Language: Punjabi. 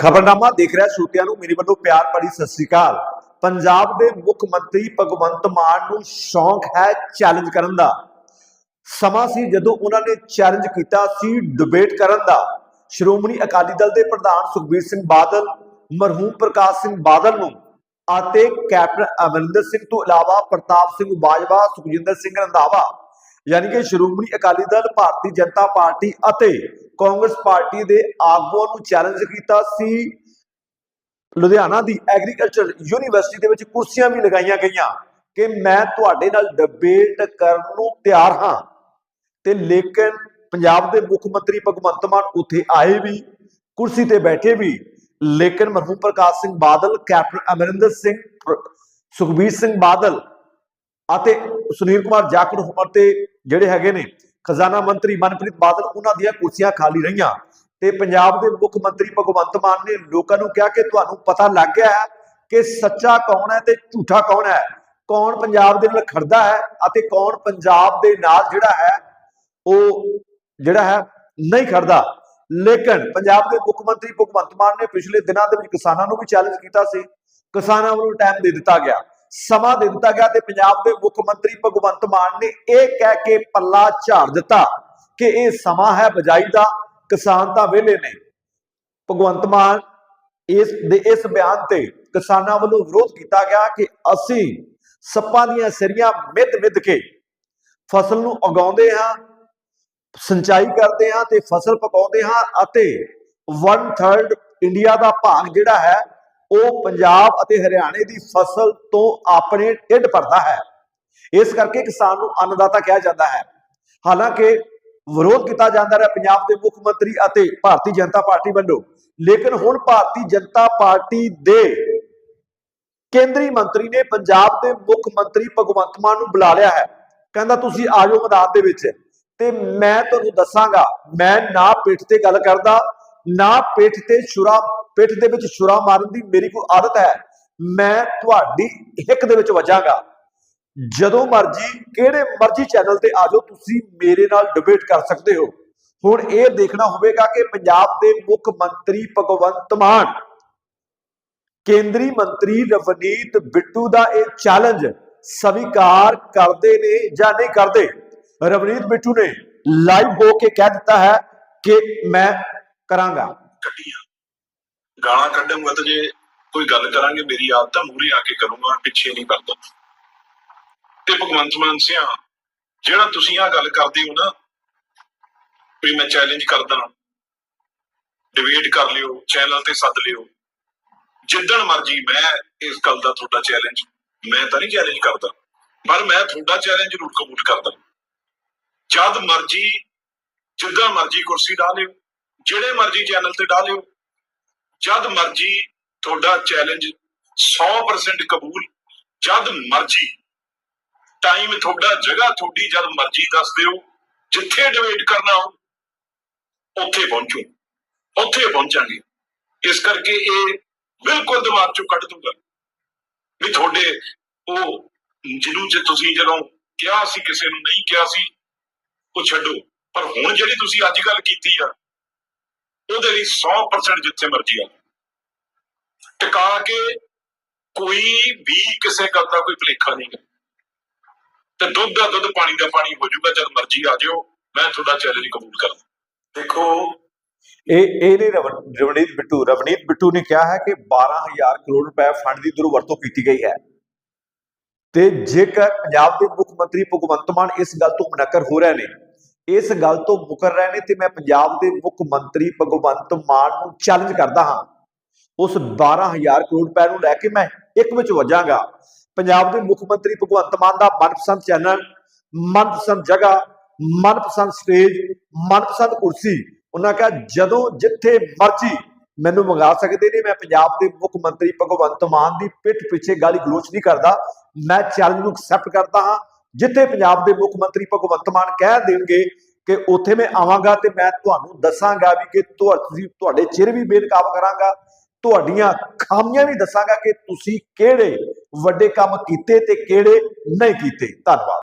ਖਬਰਨਾਮਾ ਦੇਖ ਰਿਹਾ ਸਰੋਤਿਆਂ ਨੂੰ, ਮੇਰੇ ਵੱਲੋਂ ਪਿਆਰ ਭਰੀ ਸਤਿ ਸ੍ਰੀ ਅਕਾਲ। ਪੰਜਾਬ ਦੇ ਮੁੱਖ ਮੰਤਰੀ ਭਗਵੰਤ ਮਾਨ ਨੂੰ ਸ਼ੌਂਕ ਹੈ ਚੈਲੰਜ ਕਰਨ ਦਾ। ਸਮਾਂ ਸੀ ਜਦੋਂ ਉਹਨਾਂ ਨੇ ਚੈਲੰਜ ਕੀਤਾ ਸੀ ਡਿਬੇਟ ਕਰਨ ਦਾ। ਸ਼੍ਰੋਮਣੀ ਅਕਾਲੀ ਦਲ ਦੇ ਪ੍ਰਧਾਨ ਸੁਖਬੀਰ ਸਿੰਘ ਬਾਦਲ, ਮਰਹੂਮ ਪ੍ਰਕਾਸ਼ ਸਿੰਘ ਬਾਦਲ ਨੂੰ ਅਤੇ ਕੈਪਟਨ ਅਮਰਿੰਦਰ ਸਿੰਘ ਤੋਂ ਇਲਾਵਾ ਪ੍ਰਤਾਪ ਸਿੰਘ ਬਾਜਵਾ, ਸੁਖਜਿੰਦਰ ਸਿੰਘ ਰੰਧਾਵਾ। ਯਾਨੀ ਕਿ ਸ਼੍ਰੋਮਣੀ ਅਕਾਲੀ ਦਲ, ਭਾਰਤੀ ਜਨਤਾ ਪਾਰਟੀ ਅਤੇ ਕਾਂਗਰਸ ਪਾਰਟੀ ਦੇ ਆਗੂਆਂ ਨੂੰ ਚੈਲੰਜ ਕੀਤਾ ਸੀ। ਲੁਧਿਆਣਾ ਦੀ ਐਗਰੀਕਲਚਰ ਯੂਨੀਵਰਸਿਟੀ ਦੇ ਵਿੱਚ ਕੁਰਸੀਆਂ ਵੀ ਲਗਾਈਆਂ ਗਈਆਂ ਕਿ ਮੈਂ ਤੁਹਾਡੇ ਨਾਲ ਡਿਬੇਟ ਕਰਨ ਨੂੰ ਤਿਆਰ ਹਾਂ। ਤੇ ਲੇਕਿਨ ਪੰਜਾਬ ਦੇ ਮੁੱਖ ਮੰਤਰੀ ਭਗਵੰਤ ਮਾਨ ਉੱਥੇ ਆਏ ਵੀ, ਕੁਰਸੀ ਤੇ ਬੈਠੇ ਵੀ। ਲੇਕਿਨ ਮਰਹੂਮ ਪ੍ਰਕਾਸ਼ ਸਿੰਘ ਬਾਦਲ, ਕੈਪਟਨ ਅਮਰਿੰਦਰ ਸਿੰਘ, ਸੁਖਬੀਰ ਸਿੰਘ ਬਾਦਲ ਅਤੇ ਸੁਨੀਲ ਕੁਮਾਰ ਜਾਖੜ ਹੁਮਰ ਤੇ ਜਿਹੜੇ ਹੈਗੇ ਨੇ, ਖਜ਼ਾਨਾ ਮੰਤਰੀ ਮਨਪ੍ਰੀਤ ਬਾਦਲ, ਉਹਨਾਂ ਦੀਆਂ ਕੁਰਸੀਆਂ ਖਾਲੀ ਰਹੀਆਂ। ਤੇ ਪੰਜਾਬ ਦੇ ਮੁੱਖ ਮੰਤਰੀ ਭਗਵੰਤ ਮਾਨ ਨੇ ਲੋਕਾਂ ਨੂੰ ਕਿਹਾ ਕਿ ਤੁਹਾਨੂੰ ਪਤਾ ਲੱਗ ਗਿਆ ਹੈ ਕਿ ਸੱਚਾ ਕੌਣ ਹੈ ਤੇ ਝੂਠਾ ਕੌਣ ਹੈ। ਕੌਣ ਪੰਜਾਬ ਦੇ ਨਾਲ ਖੜਦਾ ਹੈ ਅਤੇ ਕੌਣ ਪੰਜਾਬ ਦੇ ਨਾਲ ਜਿਹੜਾ ਹੈ, ਉਹ ਜਿਹੜਾ ਹੈ, ਨਹੀਂ ਖੜਦਾ। ਲੇਕਿਨ ਪੰਜਾਬ ਦੇ ਮੁੱਖ ਮੰਤਰੀ ਭਗਵੰਤ ਮਾਨ ਨੇ ਪਿਛਲੇ ਦਿਨਾਂ ਦੇ ਵਿੱਚ ਕਿਸਾਨਾਂ ਨੂੰ ਵੀ ਚੈਲੰਜ ਕੀਤਾ ਸੀ। ਕਿਸਾਨਾਂ ਵੱਲੋਂ ਟਾਈਮ ਦੇ ਦਿੱਤਾ ਗਿਆ। ਸਮਾਂ ਦੇ ਦਿੱਤਾ ਗਿਆ ਤੇ ਪੰਜਾਬ ਦੇ ਮੁੱਖ ਮੰਤਰੀ ਭਗਵੰਤ ਮਾਨ ਨੇ ਇਹ ਕਹਿ ਕੇ ਪੱਲਾ ਝਾੜ ਦਿੱਤਾ ਕਿ ਇਹ ਸਮਾਂ ਹੈ ਬਜਾਈ ਦਾ, ਕਿਸਾਨ ਤਾਂ ਵਿਹਲੇ ਨੇ। ਭਗਵੰਤ ਮਾਨ ਇਸ ਦੇ ਇਸ ਬਿਆਨ ਤੇ ਕਿਸਾਨਾਂ ਵੱਲੋਂ ਵਿਰੋਧ ਕੀਤਾ ਗਿਆ ਕਿ ਅਸੀਂ ਸੱਪਾਂ ਦੀਆਂ ਸਿਰੀਆਂ ਮਿੱਧ ਮਿੱਧ ਕੇ ਫਸਲ ਨੂੰ ਉਗਾਉਂਦੇ ਹਾਂ, ਸਿੰਚਾਈ ਕਰਦੇ ਹਾਂ ਤੇ ਫਸਲ ਪਕਾਉਂਦੇ ਹਾਂ ਅਤੇ 1/3 ਇੰਡੀਆ ਦਾ ਭਾਗ ਜਿਹੜਾ ਹੈ ਉਹ ਪੰਜਾਬ ਅਤੇ ਹਰਿਆਣੇ ਦੀ ਫਸਲ ਤੋਂ ਆਪਣੇ ਢਿੱਡ ਭਰਦਾ ਹੈ। ਇਸ ਕਰਕੇ ਕਿਸਾਨ ਨੂੰ ਅੰਨਦਾਤਾ ਕਿਹਾ ਜਾਂਦਾ ਹੈ। ਹਾਲਾਂਕਿ ਵਿਰੋਧ ਕੀਤਾ ਜਾਂਦਾ ਰਿਹਾ ਪੰਜਾਬ ਦੇ ਮੁੱਖ ਮੰਤਰੀ ਅਤੇ ਭਾਰਤੀ ਜਨਤਾ ਪਾਰਟੀ ਵੱਲੋਂ, ਲੇਕਿਨ ਹੁਣ ਭਾਰਤੀ ਜਨਤਾ ਪਾਰਟੀ ਦੇ ਕੇਂਦਰੀ ਮੰਤਰੀ ਨੇ ਪੰਜਾਬ ਦੇ ਮੁੱਖ ਮੰਤਰੀ ਭਗਵੰਤ ਮਾਨ ਨੂੰ ਬੁਲਾ ਲਿਆ ਹੈ। ਕਹਿੰਦਾ, ਤੁਸੀਂ ਆ ਜਾਓ ਮੈਦਾਨ ਦੇ ਵਿੱਚ ਤੇ ਮੈਂ ਤੁਹਾਨੂੰ ਦੱਸਾਂਗਾ, ਮੈਂ ਨਾ ਪਿੱਠ ਤੇ ਗੱਲ ਕਰਦਾ, ਨਾ ਪਿੱਠ ਤੇ ਸ਼ੁਰਾ ਪਿੱਠ ਦੇ ਵਿੱਚ ਛੁਰਾ ਮਾਰਨ ਦੀ ਮੇਰੀ ਕੋਈ ਆਦਤ ਹੈ। ਮੈਂ ਤੁਹਾਡੀ ਹਿੱਕ ਦੇ ਵਿੱਚ ਵੱਜਾਂਗਾ। ਜਦੋਂ ਮਰਜ਼ੀ, ਕਿਹੜੇ ਮਰਜ਼ੀ ਚੈਨਲ ਤੇ ਆ ਜਾਓ, ਤੁਸੀਂ ਮੇਰੇ ਨਾਲ ਡਿਬੇਟ ਕਰ ਸਕਦੇ ਹੋ। ਹੁਣ ਇਹ ਦੇਖਣਾ ਹੋਵੇਗਾ ਕਿ ਪੰਜਾਬ ਦੇ ਮੁੱਖ ਮੰਤਰੀ ਭਗਵੰਤ ਮਾਨ, ਕੇਂਦਰੀ ਮੰਤਰੀ ਰਵਨੀਤ ਬਿੱਟੂ ਦਾ ਇਹ ਚੈਲੰਜ ਸਵੀਕਾਰ ਕਰਦੇ ਨੇ ਜਾਂ ਨਹੀਂ ਕਰਦੇ? ਰਵਨੀਤ ਬਿੱਟੂ ਨੇ ਲਾਈਵ ਹੋ ਕੇ ਕਹਿ ਦਿੱਤਾ ਹੈ ਕਿ ਮੈਂ ਕਰਾਂਗਾ। ਗਾਲਾਂ ਕੱਢੂੰਗਾ ਤਾਂ ਜੇ ਕੋਈ ਗੱਲ ਕਰਾਂਗੇ, ਮੇਰੀ ਆਦਤ ਤਾਂ ਮੂਰੇ ਆ ਕੇ ਕਰੂੰਗਾ, ਪਿੱਛੇ ਨਹੀਂ ਕਰਦਾ ਤੇ ਭਗਵੰਤ ਮਾਨ ਸਿਆ, ਜਿਹੜਾ ਤੁਸੀਂ ਆ ਗੱਲ ਕਰਦੇ ਹੋ ਨਾ, ਵੀ ਮੈਂ ਚੈਲੰਜ ਕਰਦਾ ਡਿਬੇਟ ਕਰ ਲਿਓ ਚੈਨਲ ਤੇ ਸੱਦ ਲਿਓ, ਜਿੱਦਣ ਮਰਜ਼ੀ ਮੈਂ ਇਸ ਗੱਲ ਦਾ ਤੁਹਾਡਾ ਚੈਲੰਜ ਮੈਂ ਤਾਂ ਨਹੀਂ ਚੈਲੰਜ ਕਰਦਾ, ਪਰ ਮੈਂ ਤੁਹਾਡਾ ਚੈਲੰਜ ਜ਼ਰੂਰ ਕਬੂਲ ਕਰਦਾ। ਜਦ ਮਰਜ਼ੀ, ਜਿੱਦਾਂ ਮਰਜ਼ੀ ਕੁਰਸੀ ਢਾ ਲਿਓ, ਜਿਹੜੇ ਮਰਜ਼ੀ ਚੈਨਲ ਤੇ ਢਾ ਲਿਓ ਜਦ ਮਰਜ਼ੀ ਤੁਹਾਡਾ ਚੈਲੰਜ 100% ਕਬੂਲ, ਜਦ ਮਰਜ਼ੀ। ਟਾਈਮ ਤੁਹਾਡਾ, ਜਗ੍ਹਾ ਤੁਹਾਡੀ ਜਦ ਮਰਜ਼ੀ ਦੱਸ ਦਿਓ। ਜਿੱਥੇ ਡਿਬੇਟ ਕਰਨਾ ਹੋ, ਉੱਥੇ ਪਹੁੰਚੋ। ਉੱਥੇ ਪਹੁੰਚਾਂਗੇ। ਇਸ ਕਰਕੇ ਇਹ ਬਿਲਕੁਲ ਦਿਮਾਗ ਚੋਂ ਕੱਢ ਦੂੰਗਾ ਵੀ ਤੁਹਾਡੇ ਉਹ ਜਿਹਨੂੰ ਜੇ ਤੁਸੀਂ ਜਦੋਂ ਕਿਹਾ ਸੀ, ਕਿਸੇ ਨੂੰ ਨਹੀਂ ਕਿਹਾ ਸੀ, ਉਹ ਛੱਡੋ। ਪਰ ਹੁਣ ਜਿਹੜੀ ਤੁਸੀਂ ਅੱਜ ਗੱਲ ਕੀਤੀ ਆ ਉਹਦੇ ਲਈ 100% ਜਿੱਥੇ ਮਰਜ਼ੀ ਆ ਟਿਕਾ ਕੇ ਕੋਈ ਵੀ ਕਿਸੇ ਗੱਲ ਦਾ ਕੋਈ ਭਲੇਖਾ ਨਹੀਂ ਤੇ ਦੁੱਧ ਦਾ ਦੁੱਧ, ਪਾਣੀ ਦਾ ਪਾਣੀ ਹੋ ਜਾਊਗਾ, ਜਦ ਮਰਜ਼ੀ ਆ ਜਿਓ ਮੈਂ ਤੁਹਾਡਾ ਚੈਲੰਜ ਕਬੂਲ ਕਰਦਾ। ਦੇਖੋ, ਇਹ ਇਹ ਰਵਨੀਤ ਬਿੱਟੂ ਰਵਨੀਤ ਬਿੱਟੂ ਨੇ ਕਿਹਾ ਹੈ ਕਿ 12000 ਕਰੋੜ ਰੁਪਏ ਫੰਡ ਦੀ ਦੁਰਵਰਤੋਂ ਕੀਤੀ ਗਈ ਹੈ। ਤੇ ਜੇਕਰ ਪੰਜਾਬ ਦੇ ਮੁੱਖ ਮੰਤਰੀ ਭਗਵੰਤ ਮਾਨ ਇਸ ਗੱਲ ਤੋਂ ਮੁਨਕਰ ਹੋ ਰਹੇ ਨੇ ਇਸ ਗੱਲ ਤੋਂ ਮੁਕਰ ਰਹੇ ਨੇ ਤੇ ਮੈਂ ਪੰਜਾਬ ਦੇ ਮੁੱਖ ਮੰਤਰੀ ਭਗਵੰਤ ਮਾਨ ਨੂੰ ਚੈਲੰਜ ਕਰਦਾ ਹਾਂ। ਉਸ 12000 ਕਰੋੜ ਰੁਪਏ ਨੂੰ ਲੈ ਕੇ ਮੈਂ ਇੱਕ ਵਿੱਚ ਵੱਜਾਂਗਾ। ਪੰਜਾਬ ਦੇ ਮੁੱਖ ਮੰਤਰੀ ਭਗਵੰਤ ਮਾਨ ਦਾ ਮਨਪਸੰਦ ਚੈਨਲ, ਮਨਪਸੰਦ ਜਗ੍ਹਾ, ਮਨਪਸੰਦ ਸਟੇਜ ਮਨਪਸੰਦ ਕੁਰਸੀ। ਉਹਨਾਂ ਕਿਹਾ, ਜਦੋਂ ਜਿੱਥੇ ਮਰਜ਼ੀ ਮੈਨੂੰ ਮੰਗਾ ਸਕਦੇ ਨੇ, ਮੈਂ ਪੰਜਾਬ ਦੇ ਮੁੱਖ ਮੰਤਰੀ ਭਗਵੰਤ ਮਾਨ ਦੀ ਪਿੱਠ ਪਿੱਛੇ ਗਾਲੀ ਗਲੋਚ ਨਹੀਂ ਕਰਦਾ। ਮੈਂ ਚੈਲੰਜ ਨੂੰ ਐਕਸੈਪਟ ਕਰਦਾ ਹਾਂ। ਜਿੱਥੇ ਪੰਜਾਬ ਦੇ ਮੁੱਖ ਮੰਤਰੀ ਭਗਵੰਤ ਮਾਨ ਕਹਿ ਦੇਣਗੇ ਕਿ ਉੱਥੇ ਮੈਂ ਆਵਾਂਗਾ ਤੇ ਮੈਂ ਤੁਹਾਨੂੰ ਦੱਸਾਂਗਾ ਵੀ ਕਿ ਤੁਹਾ- ਤੁਸੀਂ ਤੁਹਾਡੇ ਚਿਹਰੇ ਵੀ ਬੇਨਕਾਬ ਕਰਾਂਗਾ, ਤੁਹਾਡੀਆਂ ਖਾਮੀਆਂ ਵੀ ਦੱਸਾਂਗਾ ਕਿ ਤੁਸੀਂ ਕਿਹੜੇ ਵੱਡੇ ਕੰਮ ਕੀਤੇ ਤੇ ਕਿਹੜੇ ਨਹੀਂ ਕੀਤੇ। ਧੰਨਵਾਦ।